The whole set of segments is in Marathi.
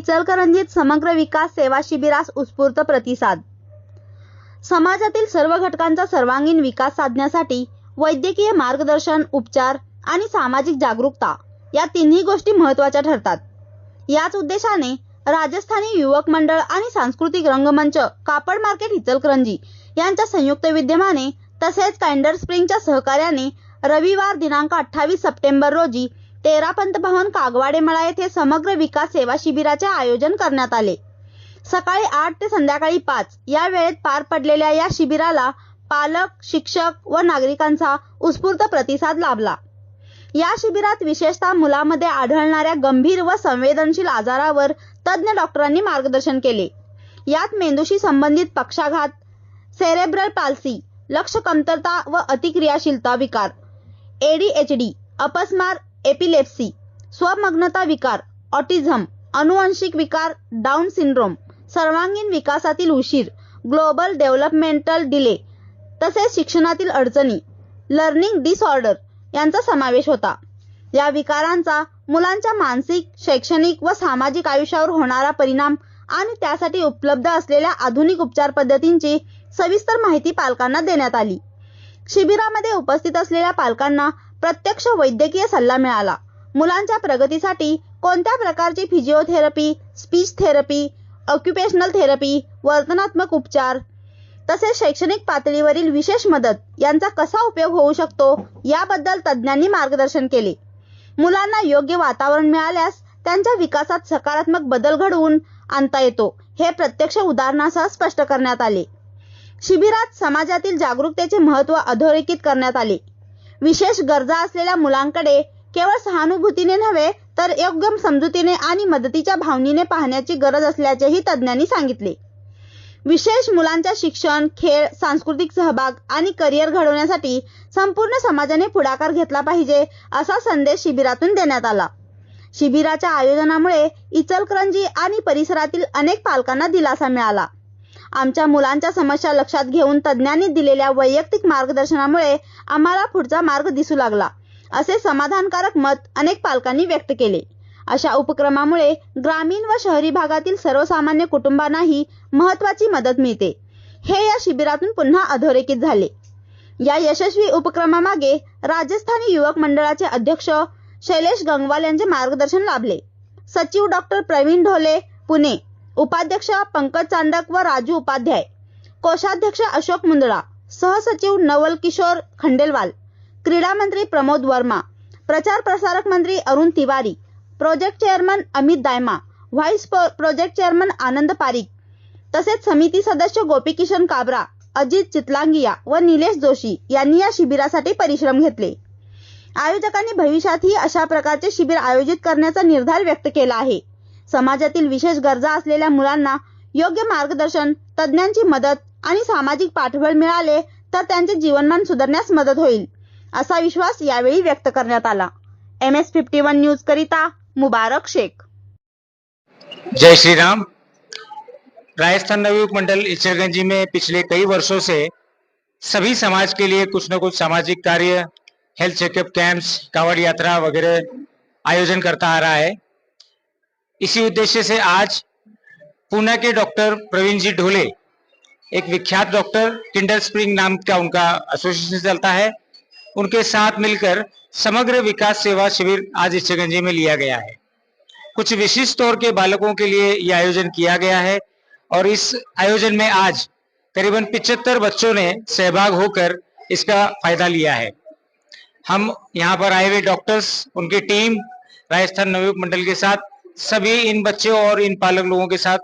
इचलकरंजीत समग्र विकास सेवा शिबिरास उत्स्फूर्त प्रतिसाद. समाजातील सर्व घटकांचा सर्वांगीण विकास साधण्यासाठी वैद्यकीय मार्गदर्शन उपचार आणि सामाजिक जागरूकता या तिन्ही गोष्टी महत्त्वाच्या ठरतात. याच उद्देशाने राजस्थानी युवक मंडळ आणि सांस्कृतिक रंगमंच कापड मार्केट इचलकरंजी यांच्या संयुक्त विद्यमाने तसेच काइंडर स्प्रिंगच्या सहकार्याने रविवार दिनांक अठ्ठावीस सप्टेंबर रोजी तेरा पंतभवन कागवाडे मळा येथे समग्र विकास सेवा शिबिराचे आयोजन करण्यात आले. सकाळी आठ ते संध्याकाळी पाच या वेळेत पार पडलेल्या या शिबिराला पालक शिक्षक व नागरिकांचा उत्स्फूर्त प्रतिसाद लाभला. या शिबिरात विशेषतः मुलामध्ये आढळणाऱ्या गंभीर व संवेदनशील आजारावर तज्ज्ञ डॉक्टरांनी मार्गदर्शन केले. यात मेंदूशी संबंधित पक्षाघात सेरेब्रल पाल्सी लक्ष कमतरता व अतिक्रियाशीलता विकार एडीएचडी अपस्मार एपिलेप्सी स्वमग्नता विकार ऑटिझम अनुवांशिक विकार डाऊन सिंड्रोम सर्वांगीण विकासातील उशीर ग्लोबल डेव्हलपमेंटल डिले तसेच शिक्षणातील अडचणी लर्निंग डिसऑर्डर यांचा समावेश होता. या विकारांचा मुलांच्या मानसिक शैक्षणिक व सामाजिक आयुष्यावर होणारा परिणाम आणि त्यासाठी उपलब्ध असलेल्या आधुनिक उपचार पद्धतींची सविस्तर माहिती पालकांना देण्यात आली. शिबिरामध्ये उपस्थित असलेल्या पालकांना प्रत्यक्ष वैद्यकीय सल्ला मिळाला. मुलांच्या प्रगतीसाठी कोणत्या प्रकारची physiotherapy speech therapy occupational therapy वर्तनात्मक उपचार तसेच शैक्षणिक पातळीवरील विशेष मदत यांचा कसा उपयोग होऊ शकतो याबद्दल तज्ज्ञांनी मार्गदर्शन केले. मुलांना योग्य वातावरण मिळाल्यास त्यांच्या विकासात सकारात्मक बदल घडवून आणता येतो हे प्रत्यक्ष उदाहरणासह स्पष्ट करण्यात आले. शिबिरात समाजातील जागरूकतेचे महत्त्व अधोरेखित करण्यात आले. विशेष गरजा असलेल्या मुलांकडे केवळ सहानुभूतीने नव्हे तर योग्य समजुतीने आणि मदतीच्या भावनेने पाहण्याची गरज असल्याचेही तज्ज्ञांनी सांगितले. विशेष मुलांच्या शिक्षण खेळ सांस्कृतिक सहभाग आणि करिअर घडवण्यासाठी संपूर्ण समाजाने पुढाकार घेतला पाहिजे असा संदेश शिबिरातून देण्यात आला. शिबिराच्या आयोजनामुळे इचलकरंजी आणि परिसरातील अनेक पालकांना दिलासा मिळाला. आमच्या मुलांच्या समस्या लक्षात घेऊन तज्ज्ञांनी दिलेल्या वैयक्तिक मार्गदर्शनामुळे आम्हाला पुढचा मार्ग दिसू लागला असे समाधानकारक मत अनेक पालकांनी व्यक्त केले. अशा उपक्रमामुळे ग्रामीण व शहरी भागातील सर्वसामान्य कुटुंबांनाही महत्वाची मदत मिळते. हे या शिबिरातून पुन्हा अधोरेखित झाले. या यशस्वी उपक्रमामागे राजस्थानी युवक मंडळाचे अध्यक्ष शैलेश गंगवाल यांचे मार्गदर्शन लाभले. सचिव डॉक्टर प्रवीण ढोले पुणे. उपाध्यक्ष पंकज चांडक व राजू उपाध्याय. कोषाध्यक्ष अशोक मुंदळा सहसचिव नवल किशोर खंडेलवाल. क्रीडा मंत्री प्रमोद वर्मा. प्रचार प्रसारक मंत्री Arun Tiwari. Project chairman Amit Dayma. Vice project chairman Anand Pareek. तसेच समिती सदस्य गोपीकिशन काबरा अजित चितलांगिया व निलेश जोशी यांनी या शिबिरासाठी परिश्रम घेतले. आयोजकांनी भविष्यातही अशा प्रकारचे शिबिर आयोजित करण्याचा निर्धार व्यक्त केला आहे. समाजातील विशेष गरजा असलेल्या मुलांना योग्य मार्गदर्शन तज्ज्ञांची मदत आणि सामाजिक पाठबळ मिळाले तर त्यांचे जीवनमान सुधारण्यास मदत होईल असा विश्वास यावेळी व्यक्त करण्यात आला. M S fifty one news करिता मुबारक शेख. जय श्री राम राजस्थान नवयुग मंडल इचरगंजी में पिछले कई वर्षों से सभी समाज के लिए कुछ न कुछ सामाजिक कार्य हेल्थ चेकअप कैंप्स कावड़ यात्रा वगैरह आयोजन करता आ रहा है। इसी उद्देश्य से आज पुणे के डॉक्टर प्रवीण जी ढोले, एक विख्यात डॉक्टर टिंडर स्प्रिंग नाम का उनका एसोसिएशन चलता है। उनके साथ मिलकर समग्र विकास सेवा शिविर आज इचरगंजी में लिया गया है। कुछ विशिष्ट तौर के बालकों के लिए यह आयोजन किया गया है और इस आयोजन में आज करीबन 75 बच्चों ने सहभाग होकर इसका फ़ायदा लिया है। हम यहाँ पर आए हुए डॉक्टर्स उनकी टीम राजस्थान नवयुवक मंडल के साथ सभी इन बच्चों और इन पालक लोगों के साथ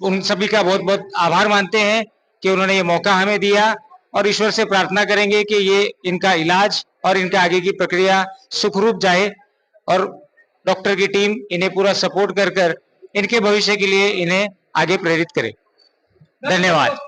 उन सभी का बहुत बहुत आभार मानते हैं कि उन्होंने ये मौका हमें दिया और ईश्वर से प्रार्थना करेंगे कि ये इनका इलाज और इनके आगे की प्रक्रिया सुखरूप जाए और डॉक्टर की टीम इन्हें पूरा सपोर्ट कर कर इनके भविष्य के लिए इन्हें आगे प्रेरित करे। धन्यवाद।